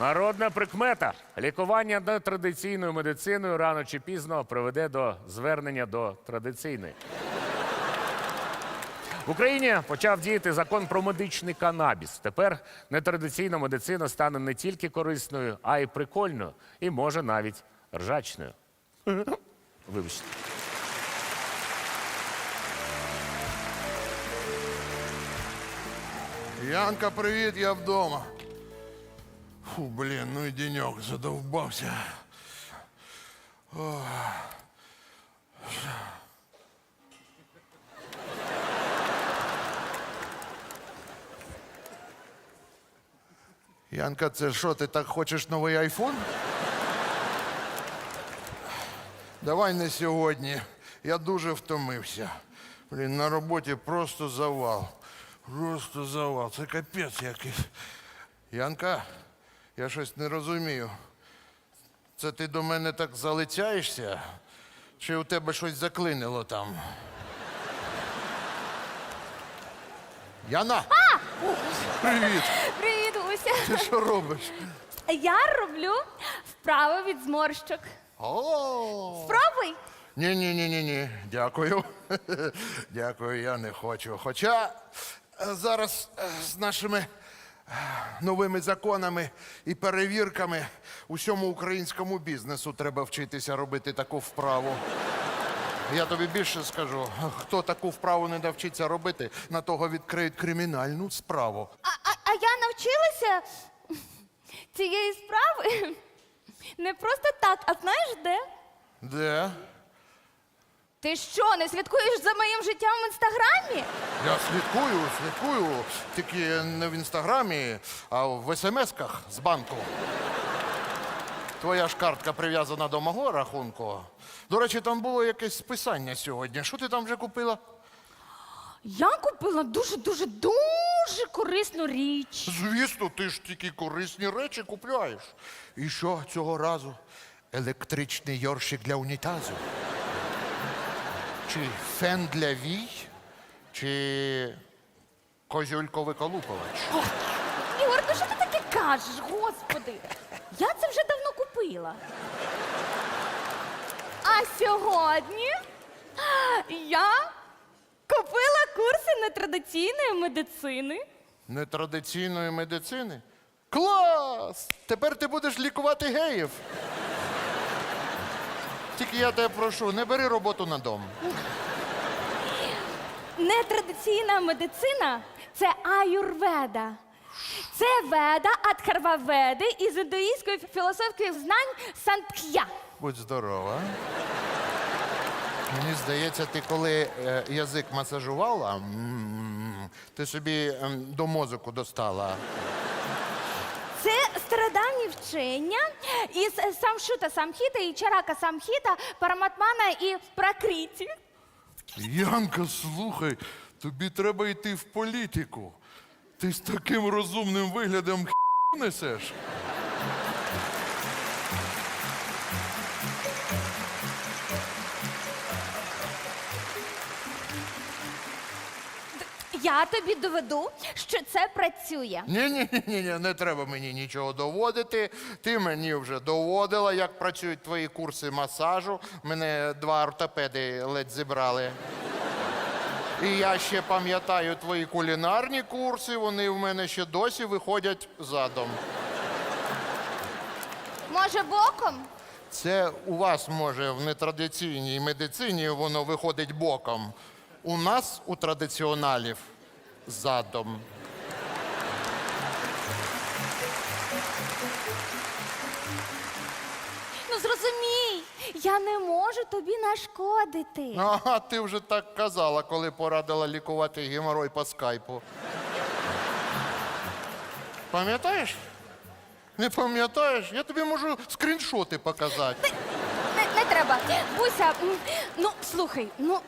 Народна прикмета. Лікування нетрадиційною медициною рано чи пізно приведе до звернення до традиційної. В Україні почав діяти закон про медичний канабіс. Тепер нетрадиційна медицина стане не тільки корисною, а й прикольною, і може навіть ржачною. Вибачте. Янка, привіт, я вдома. Фу, блін, ну і денек задовбався. Ох. Янка, це що, ти так хочеш новий айфон? Давай не сьогодні. Я дуже втомився. Блін, на роботі просто завал. Просто завал. Це капець якийсь. Янка, Я щось не розумію. Це ти до мене так залицяєшся? Чи у тебе щось заклинило там? Яна! Привіт! Привіт, Уся. Ти що робиш? Я роблю вправи від зморщок. О! Пробуй. Ні, ні, ні, ні, ні. Дякую. Дякую, я не хочу. Хоча е, зараз е, з нашими новими законами і перевірками усьому українському бізнесу треба вчитися робити таку вправу. Я тобі більше скажу, хто таку вправу не навчиться робити, на того відкриють кримінальну справу. А, а, а я навчилася цієї справи не просто так, а знаєш де? Де? Ти що, не слідкуєш за моїм життям в інстаграмі? Я слідкую, слідкую, тільки не в інстаграмі, а в смс-ках з банку. Твоя ж картка прив'язана до мого рахунку. До речі, там було якесь списання сьогодні. Що ти там вже купила? Я купила дуже, дуже, дуже корисну річ. Звісно, ти ж тільки корисні речі купляєш. І що цього разу? Електричний йоршик для унітазу? Чи фен для вій? Чи козюлько-виколупувач? Ігор, ну що ти таке кажеш, господи? Я це вже давно купила. А сьогодні я купила курси нетрадиційної медицини. Нетрадиційної медицини? Клас! Тепер ти будеш лікувати геїв. Тільки я тебе прошу, не бери роботу на дом. Нетрадиційна медицина це аюрведа. Це веда Адхарваведи із індуїзької філософських знань Сантх'я. Будь здорова. Мені здається, ти коли е, язик масажувала, м, ти собі ем, до мозоку достала. Це вчення із самшута самхіта і чарака самхіта, параматмана і пракриті. Янка, слухай, тобі треба йти в політику. Ти з таким розумним виглядом несеш. Я тобі доведу, що це працює. Ні, ні, ні, ні, не треба мені нічого доводити. Ти мені вже доводила, як працюють твої курси масажу. Мене два ортопеди ледь зібрали. І я ще пам'ятаю твої кулінарні курси, вони в мене ще досі виходять задом. Може, боком? Це у вас, може, в нетрадиційній медицині воно виходить боком. У нас, у традиціоналів, задом. Ну зрозумій, я не можу тобі нашкодити. Ага, ти вже так казала, коли порадила лікувати геморой по скайпу. Пам'ятаєш? Не пам'ятаєш? Я тобі можу скріншоти показати. Не, не треба. Буся, м, ну слухай, ну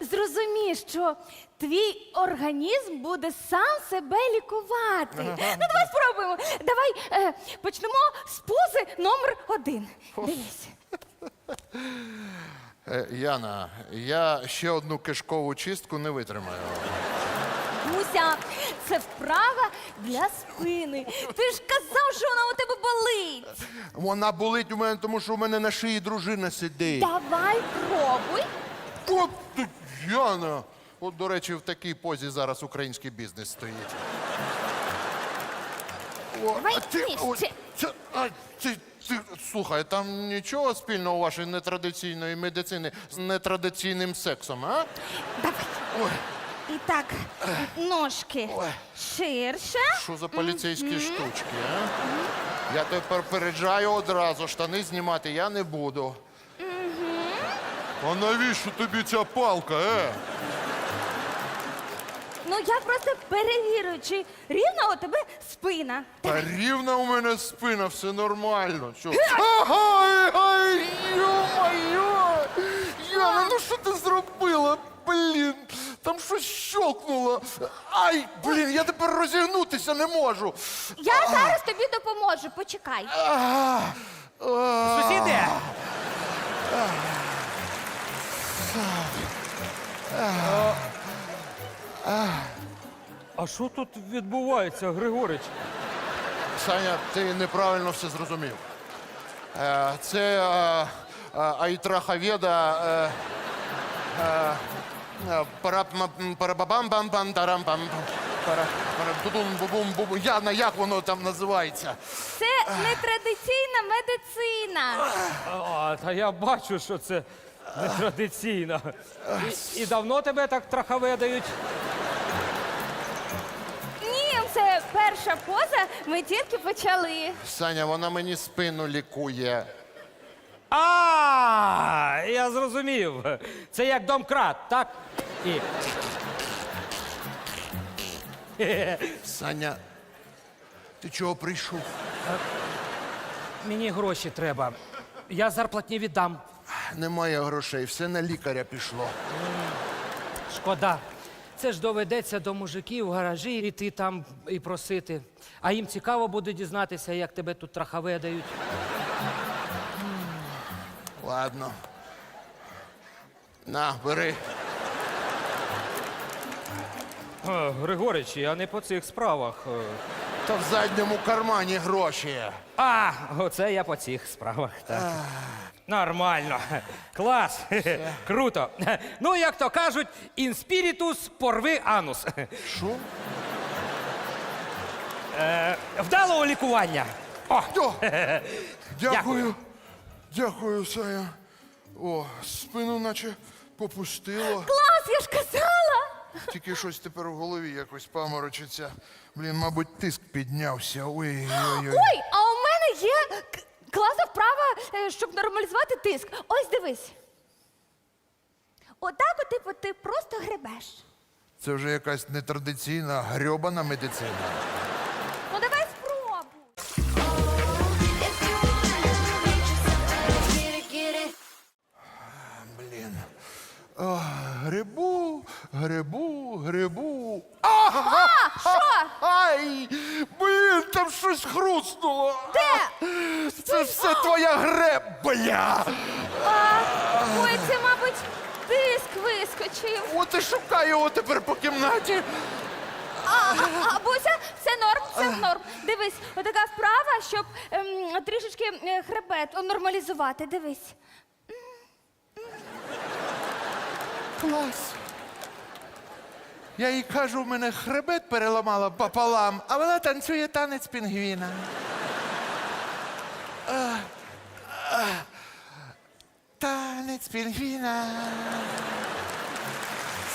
зрозумій, що твій організм буде сам себе лікувати. Ну, давай спробуємо. Давай е, почнемо з пози номер один. Дивись. Е, Яна, я ще одну кишкову чистку не витримаю. Буся, це вправа для спини. Ти ж казав, що вона у тебе болить. Вона болить у мене, тому що у мене на шиї дружина сидить. Давай пробуй. Ти, Яна! От, до речі, в такій позі зараз український бізнес стоїть. О, Давай а ти, а, ти, ти, слухай, там нічого спільного у вашої нетрадиційної медицини з нетрадиційним сексом, а? Давай. Ой, І так, ножки Ой. ширше. що за поліцейські штучки, а? Я тебе попереджаю одразу, штани знімати я не буду. А навіщо тобі ця палка, е? Ну я просто перевірю, чи рівна у тебе спина. Та рівна у мене спина, все нормально. Що? Ай, ай, ё-моё! Яна, ну що ти зробила? Блін, там щось щолкнуло. Ай, блін, я тепер розігнутися не можу. Я зараз тобі допоможу, почекай. Сусіди! А що тут відбувається, Григорич? Саня, ти неправильно все зрозумів. Е, Це е, е, Айтрахаведа. е, е, е, парап- пара- як воно там називається? Це нетрадиційна медицина. А, та я бачу, що це нетрадиційно. І, і давно тебе так трахаведають? Ні, це перша поза. Ми тільки почали. Саня, вона мені спину лікує. А, я зрозумів. Це як домкрат, так? І Саня, ти чого прийшов? мені гроші треба. Я зарплатні віддам. Немає грошей, все на лікаря пішло. Шкода. Це ж доведеться до мужиків в гаражі іти там і просити. А їм цікаво буде дізнатися, як тебе тут трахаведають. Ладно. На, бери. Е, Григорич, я не по цих справах. Е, Та в задньому кармані гроші. А, оце я по цих справах. Так. Нормально. Клас. Круто. Ну, як то кажуть, інспірітус порви анус. Що? Вдалого лікування. О, О, дякую. Дякую, Сая. О, спину наче попустило. Клас, я ж казала. Тільки щось тепер в голові якось паморочиться. Блін, мабуть, тиск піднявся. Ой-ой-ой. Ой, а у мене є к- класна вправа, е, щоб тиск. Ось дивись. Отак, от, типу, ти просто гребеш. Це вже якась нетрадиційна грьобана медицина. Грибу, грибу, грибу. Ага! Що? Ай! Блін, там щось хрустнуло. Де? Це все твоя гребля. А, ой, це, мабуть, тиск вискочив. От і шукаю його тепер по кімнаті. А, а, Буся, це норм, це норм. Дивись, отака вправа, щоб ем, трішечки е, хребет нормалізувати. Дивись. Клас. Я їй кажу, в мене хребет переламала пополам, а вона танцює танець пінгвіна. Танець пінгвіна.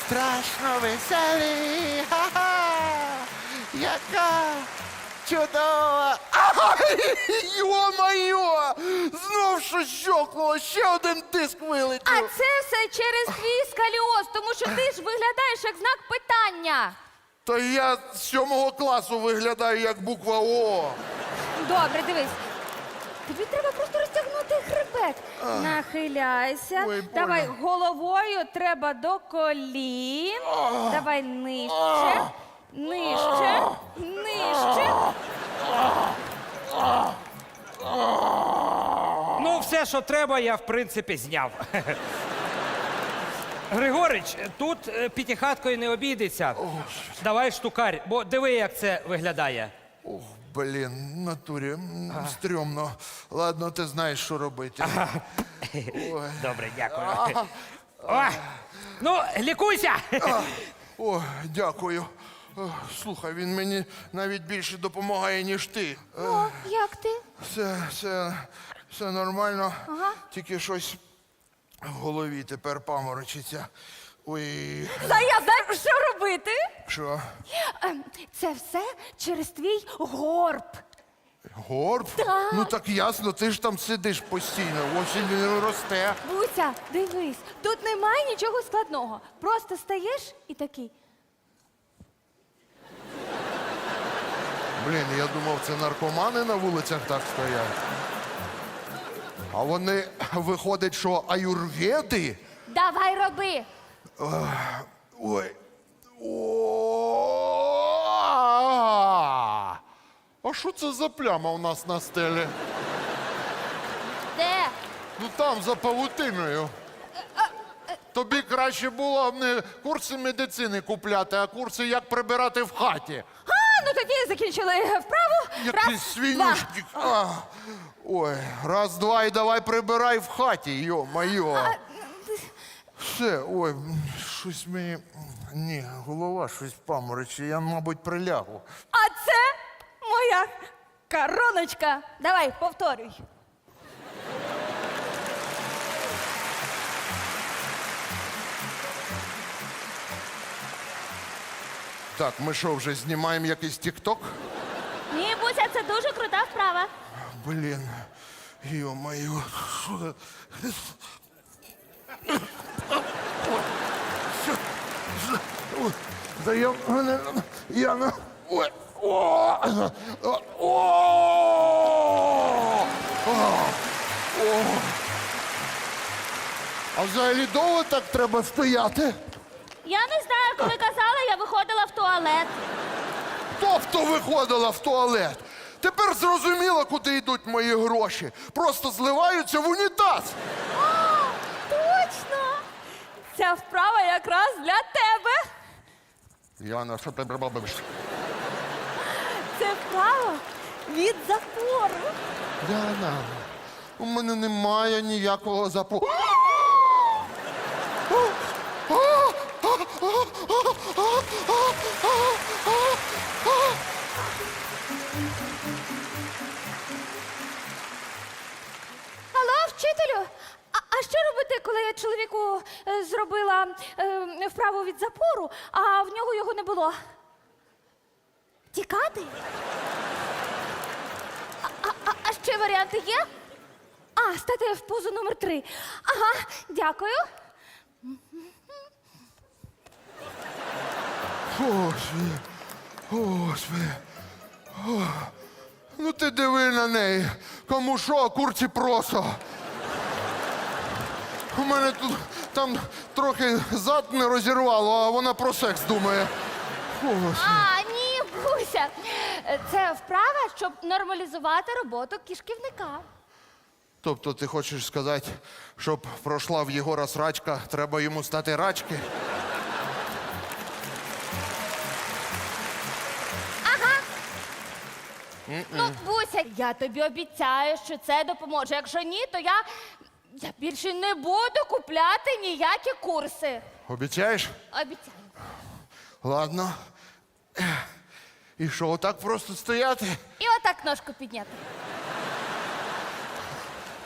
Страшно веселий. Ха-ха. Яка чудова. Ай, Йо-моє! Знов щось щокнуло, ще один диск А це все через твій скаліоз, тому що ти ж виглядаєш як знак питання. Та я з сьомого класу виглядаю як буква О. Добре, дивись. Тобі треба просто розтягнути хребет. Нахиляйся. Ой, больно. Давай головою треба до колін. Давай нижче. Нижче. Нижче. Ну, все, що треба, я в принципі зняв. Григорич, тут е, п'ятихаткою не обійдеться. Давай штукарь, бо диви, як це виглядає. Ох, блін, в натурі м, стрьомно. Ладно, ти знаєш, що робити. Ой. Добре, дякую. О, ну, лікуйся! О, дякую. Слухай, він мені навіть більше допомагає, ніж ти. О, як ти? Все, все, все нормально. Ага. Тільки щось в голові тепер паморочиться. Ой, Та я знаю, що робити. що? Ем, Це все через твій горб. Горб? Так. Ну так ясно, ти ж там сидиш постійно, ось він росте. Буся, дивись, тут немає нічого складного. Просто стаєш і такий. Блін, я думав, це наркомани на вулицях так стоять. А вони виходить, що аюрведи? Давай роби. Ой. О! А що це за пляма у нас на стелі? Де? Ну там за павутиною. Тобі краще було б не курси медицини купляти, а курси, як прибирати в хаті. Ну тоді закінчили вправу. Якийсь Раз, свинюшник. А. Ой, раз, два і давай прибирай в хаті, йо-майо. Все, ой, м, щось мені. Ні, голова щось паморочить, я, мабуть, прилягу. А це моя короночка. Давай, повторюй. Так, ми що, вже знімаємо якийсь тік-ток? Ні, Буся, це дуже крута вправа. Блін, йо-моє. Та я, мене, я на... Ой, о, о, о, о. А взагалі довго так треба стояти? Я не знаю, коли я виходила в туалет. Тобто виходила в туалет. Тепер зрозуміло, куди йдуть мої гроші. Просто зливаються в унітаз. Точно! Ця вправа якраз для тебе. Яна, що ти робиш? Це вправа від запору. Яна, у мене немає ніякого запу. Е, вправу від запору, а в нього його не було? Тікати? А, а, а, ще варіанти є? А, стати в позу номер три. Ага, дякую. Господи, господи. Ну ти диви на неї. Кому що, курці просо. У мене тут там трохи зад не розірвало, а вона про секс думає. Господи. А, ні, Буся. Це вправа, щоб нормалізувати роботу кишківника. Тобто ти хочеш сказати, щоб пройшла в Єгора срачка, треба йому стати рачки? Ну, Буся, я тобі обіцяю, що це допоможе. Якщо ні, то я, я більше не буду купляти ніякі курси. Обіцяєш? Обіцяю. Ладно. І що, отак просто стояти? І отак ножку підняти.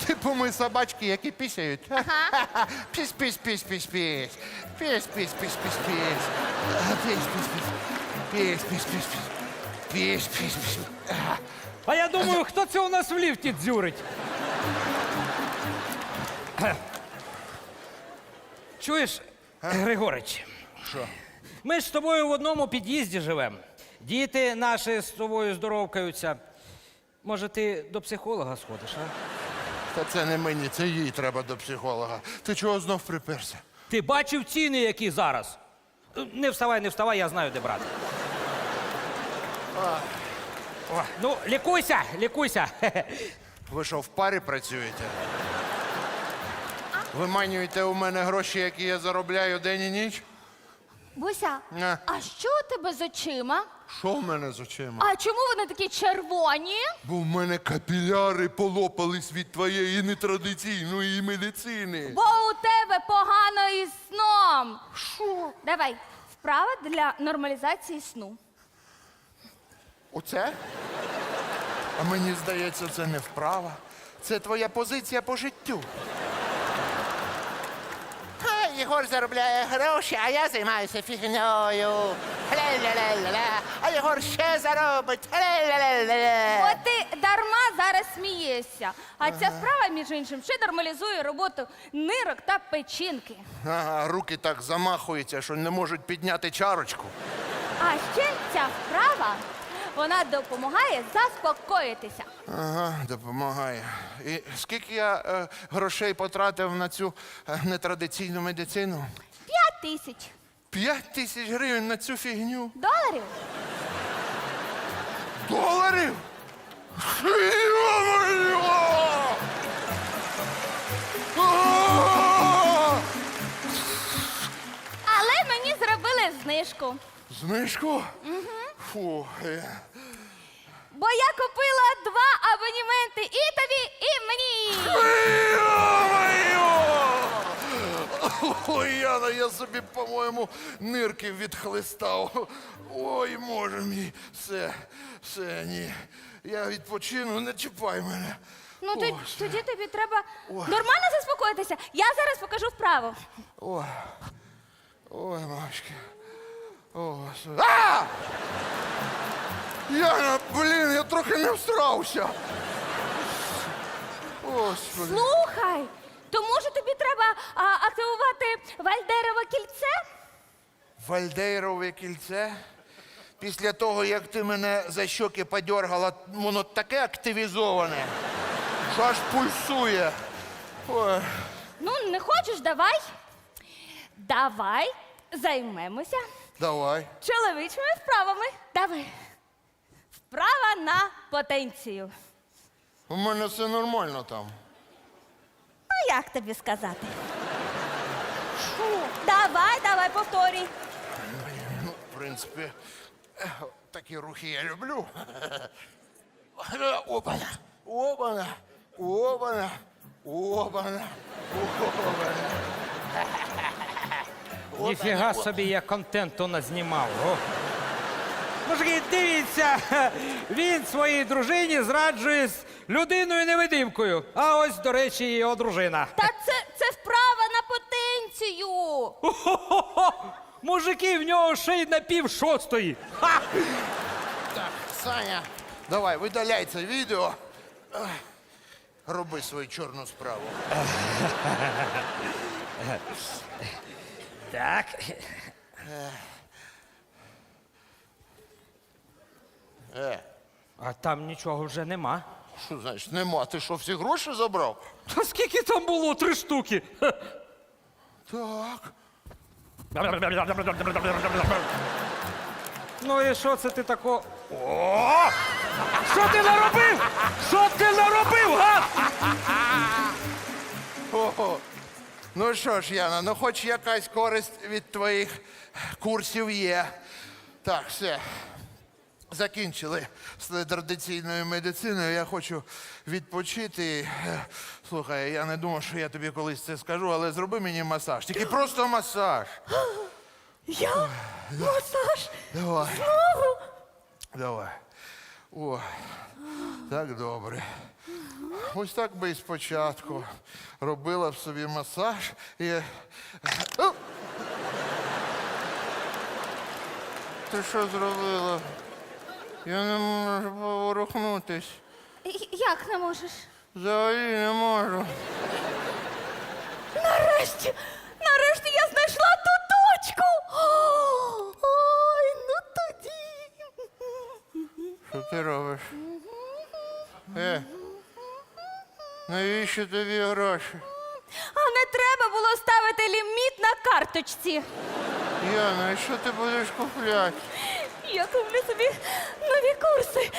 Типу ми собачки, які пісяють. Ага. Піс, піс, піс, піс, піс. Піс, піс, піс, піс, піс. Піс, піс, піс. Піс, піс, піс, піс. Піс, піс, піс. А я думаю, хто це у нас в ліфті дзюрить? Чуєш, Григорич? Що? Ми ж з тобою в одному під'їзді живемо. Діти наші з тобою здоровкаються. Може, ти до психолога сходиш, а? Та це не мені, це їй треба до психолога. Ти чого знов приперся? Ти бачив ціни, які зараз? Е, Не вставай, не вставай, я знаю, де брати. О, ну, лікуйся, лікуйся. Ви що, в парі працюєте? Виманюєте у мене гроші, які я заробляю день і ніч? Буся, Не. а що у тебе з очима? Що в мене з очима? А чому вони такі червоні? Бо в мене капіляри полопались від твоєї нетрадиційної медицини. Бо у тебе погано із сном. Що? Давай, вправа для нормалізації сну. Оце? А мені здається, це не вправа. Це твоя позиція по життю. Єгор заробляє гроші, а я займаюся фігньою. Ля-ля-ля-ля-ля. А Єгор ще заробить. Ля-ля-ля-ля-ля. От ти дарма зараз смієшся. А ця справа, між іншим, ще нормалізує роботу нирок та печінки. Ага, руки так замахуються, що не можуть підняти чарочку. А ще ця вправа вона допомагає заспокоїтися. Ага, допомагає. І скільки я е, грошей потратив на цю е, нетрадиційну медицину? П'ять тисяч П'ять тисяч гривень на цю фігню. доларів. Доларів? А! Але мені зробили знижку. Знижку? Фу. е. Бо я купила два абонементи і тобі, і мені. Йо-моє! Ой, Яна, я собі, по-моєму, нирки відхлистав. Ой, може мій. Все, все, ні. Я відпочину, не чіпай мене. Ну О, тоді, тоді тобі треба нормально заспокоїтися. Я зараз покажу вправу. Ой, ой, мамочки. О, А! Яна, блін, я трохи не всрався. Господи. Слухай, то може тобі треба а, активувати вальдерове кільце? Вальдейрове кільце. Після того, як ти мене за щоки подергала, воно таке активізоване, що аж пульсує. Ой, Ну, не хочеш, давай. Давай займемося давай. чоловічими вправами. Давай. Вправа на потенцію. У мене все нормально там. Ну, як тобі сказати? Давай, давай, повторюй. Ну, в принципі, е, такі рухи я люблю. Опана, опана, опана, опана, опана. Ніфіга собі я контенту назнімав. О. Мужики, дивіться, він своїй дружині зраджує з людиною-невидимкою. А ось, до речі, і його дружина. Та це, це вправа на потенцію. Хо-хо-хо! Мужики, в нього ще й на пів шостої. Ха! Так, Саня, давай, видаляй це відео. Ех, Роби свою чорну справу. Так. Е, А там нічого вже нема. що значить нема? Ти що, всі гроші забрав? Та скільки там було? Три штуки. Так. Ну і що це ти тако? О! Що ти наробив? Що ти наробив, га? Ого. Ну що ж, Яна, ну хоч якась користь від твоїх курсів є. Так, все. Закінчили з традиційною медициною. Я хочу відпочити. Слухай, я не думав, що я тобі колись це скажу, але зроби мені масаж. Тільки просто масаж. Я? Масаж? Давай. Давай. О, так добре. Ось так би і спочатку робила б собі масаж і. О! Ти що зробила? Я не можу поворухнутись. Як не можеш? Взагалі не можу. Нарешті, нарешті я знайшла ту точку. Ой, ну тоді. Що ти робиш? Е, навіщо тобі гроші? А не треба було ставити ліміт на карточці. Яна, і що ти будеш купляти? Я куплю собі нові курси.